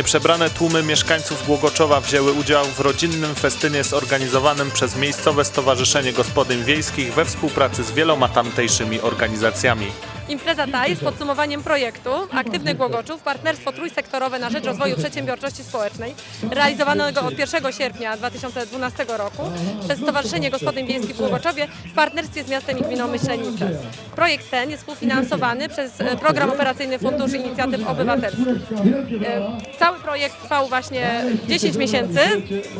Nieprzebrane tłumy mieszkańców Głogoczowa wzięły udział w rodzinnym festynie zorganizowanym przez miejscowe Stowarzyszenie Gospodyń Wiejskich we współpracy z wieloma tamtejszymi organizacjami. Impreza ta jest podsumowaniem projektu Aktywny Głogoczów, partnerstwo trójsektorowe na rzecz rozwoju przedsiębiorczości społecznej, realizowanego od 1 sierpnia 2012 roku przez Stowarzyszenie Gospodyń Wiejskich w Głogoczowie w partnerstwie z miastem i gminą Myślenice. Projekt ten jest współfinansowany przez e, Program Operacyjny Fundusz Inicjatyw Obywatelskich. E, Cały projekt trwał właśnie 10 miesięcy,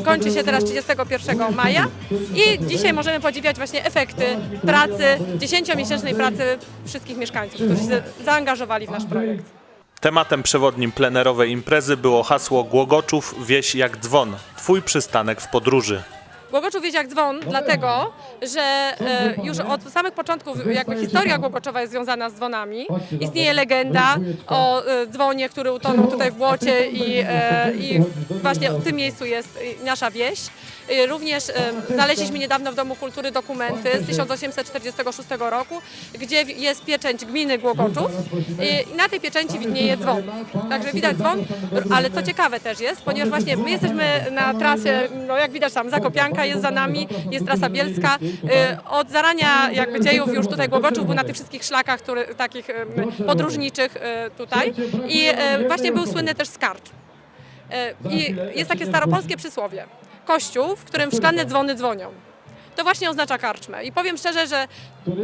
kończy się teraz 31 maja i dzisiaj możemy podziwiać właśnie efekty pracy, 10-miesięcznej pracy wszystkich mieszkańców, którzy się zaangażowali w nasz projekt. Tematem przewodnim plenerowej imprezy było hasło Głogoczów wieś jak dzwon. Twój przystanek w podróży. Głogoczów wieś jak dzwon, dlatego, że e, już od samych początków jakby historia Głogoczowa jest związana z dzwonami. Istnieje legenda o e, dzwonie, który utonął tutaj w błocie i, e, i właśnie w tym miejscu jest nasza wieś. E, Również e, znaleźliśmy niedawno w Domu Kultury dokumenty z 1846 roku, gdzie w- jest pieczęć gminy Głogoczów i na tej pieczęci widnieje dzwon. Także widać dzwon, ale co ciekawe też jest, ponieważ właśnie my jesteśmy na trasie, no jak widać tam Zakopianka jest za nami, jest trasa bielska. Y, Od zarania jakby dziejów już tutaj Głogoczów był na tych wszystkich szlakach który, takich podróżniczych y, tutaj i y, właśnie był słynny też skarcz. I jest takie staropolskie przysłowie. Kościół, w którym szklane dzwony dzwonią. To właśnie oznacza karczmę. I powiem szczerze, że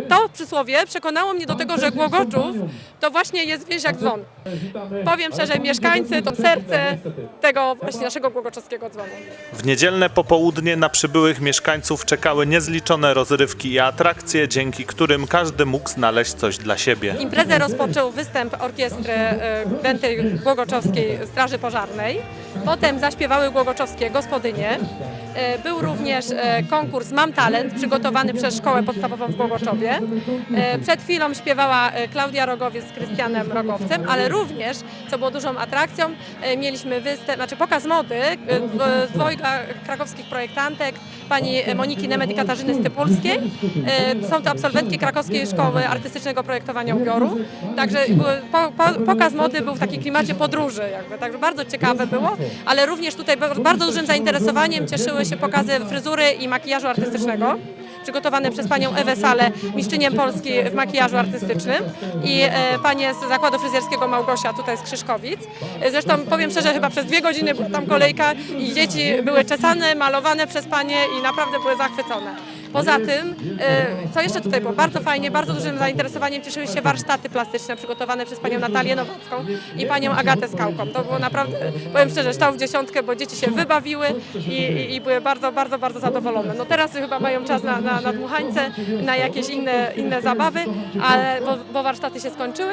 to przysłowie przekonało mnie do tego, że Głogoczów to właśnie jest wieś jak dzwon. Powiem szczerze, mieszkańcy to serce tego właśnie naszego głogoczowskiego dzwonu. W niedzielne popołudnie na przybyłych mieszkańców czekały niezliczone rozrywki i atrakcje, dzięki którym każdy mógł znaleźć coś dla siebie. Imprezę rozpoczął występ orkiestry e, Dętej Głogoczowskiej Straży Pożarnej. Potem zaśpiewały głogoczowskie gospodynie. E, Był również e, konkurs Mam Talent przygotowany przez Szkołę Podstawową w Głogoczowie. E, Przed chwilą śpiewała Klaudia Rogowiec z Krystianem Rogowcem, ale również, co było dużą atrakcją, mieliśmy występ, znaczy pokaz mody dwo- dwojga krakowskich projektantek, pani Moniki Nemet i Katarzyny Stypulskiej. E, Są to absolwentki Krakowskiej Szkoły Artystycznego Projektowania Ubioru. Także pokaz mody był w takim klimacie podróży, jakby, także bardzo ciekawe było, ale również tutaj ba- bardzo dużym zainteresowaniem cieszyły się pokazy fryzury i makijażu artystycznego przygotowane przez panią Ewę Salę, mistrzynię Polski w makijażu artystycznym i e, panie z zakładu fryzjerskiego Małgosia tutaj z Krzyszkowic. Zresztą powiem szczerze, chyba przez dwie godziny była tam kolejka i dzieci były czesane, malowane przez panie i naprawdę były zachwycone. Poza tym, e, co jeszcze tutaj było bardzo fajnie, bardzo dużym zainteresowaniem cieszyły się warsztaty plastyczne przygotowane przez panią Natalię Nowacką i panią Agatę Skałką. To było naprawdę, powiem szczerze, ształ w dziesiątkę, bo dzieci się wybawiły i, i, i były bardzo, bardzo, bardzo zadowolone. No teraz chyba mają czas na, na, na dmuchańce, na jakieś inne, inne zabawy, ale, bo, bo warsztaty się skończyły,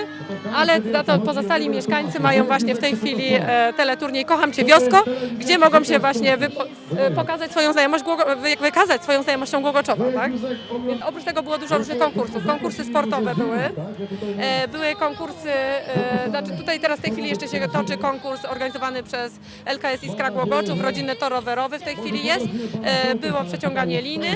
ale za to pozostali mieszkańcy mają właśnie w tej chwili e, teleturniej Kocham Cię Wiosko, gdzie mogą się właśnie e, pokazać swoją znajomość, wykazać swoją znajomością Głogoczowa, tak? Więc oprócz tego było dużo różnych konkursów. Konkursy sportowe były, e, były konkursy, e, znaczy tutaj teraz w tej chwili jeszcze się toczy konkurs organizowany przez LKS Iskra Głogoczów, rodzinny tor rowerowy w tej chwili jest, e, było przeciąganie liny,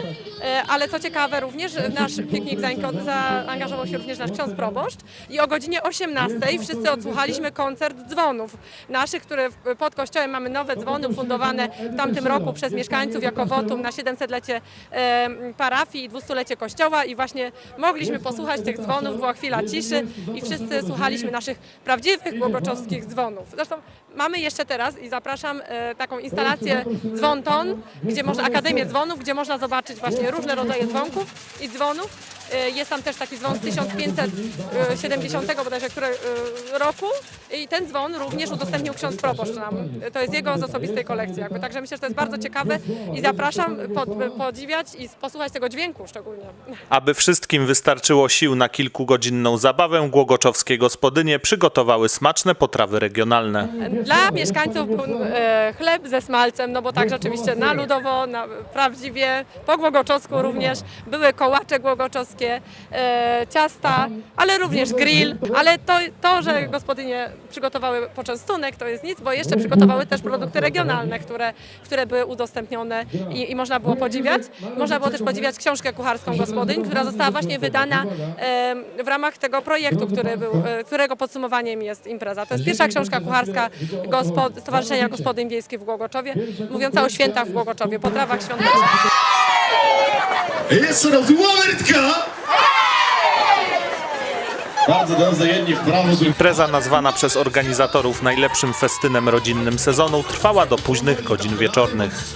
ale co ciekawe również nasz piknik zaangażował się również nasz ksiądz proboszcz i o godzinie 18 wszyscy odsłuchaliśmy koncert dzwonów naszych, które pod kościołem mamy nowe dzwony ufundowane w tamtym roku przez mieszkańców jako wotum na 700-lecie e, parafii i 200-lecie kościoła i właśnie mogliśmy posłuchać tych dzwonów, była chwila ciszy i wszyscy słuchaliśmy naszych prawdziwych głogoczowskich dzwonów. Zresztą mamy jeszcze teraz i zapraszam e, taką instalację Dzwon Ton, gdzie można Akademię Dzwonów, gdzie można zobaczyć właśnie różne rodzaje dzwonków i dzwonów. E, Jest tam też taki dzwon z 1570 bodajże które, e, roku i ten dzwon również udostępnił ksiądz proboszcz nam. To jest jego z osobistej kolekcji. Jakby. Także myślę, że to jest bardzo ciekawe i zapraszam pod, podziwiać i posłuchać tego dźwięku szczególnie. Aby wszystkim wystarczyło sił na kilkugodzinną zabawę, głogoczowskie gospodynie przygotowały smaczne potrawy regionalne. Dla mieszkańców był e, chleb ze smalcem, no bo tak rzeczywiście na ludowo, na, prawdziwie, po Głogoczowsku również były kołacze głogoczowskie, e, ciasta, ale również grill, ale to, to, że gospodynie przygotowały poczęstunek to jest nic, bo jeszcze przygotowały też produkty regionalne, które, które były udostępnione i, i można było podziwiać. Można było też podziwiać książkę kucharską gospodyń, która została właśnie wydana w ramach tego projektu, który był, e, którego podsumowaniem jest impreza. To jest pierwsza książka kucharska gospod, Stowarzyszenia Gospodyń Wiejskich w Głogoczowie, mówiąca o świętach w Głogoczowie, potrawach świątecznych. Jeszcze raz, łamertka! Impreza nazwana przez organizatorów najlepszym festynem rodzinnym sezonu trwała do późnych godzin wieczornych.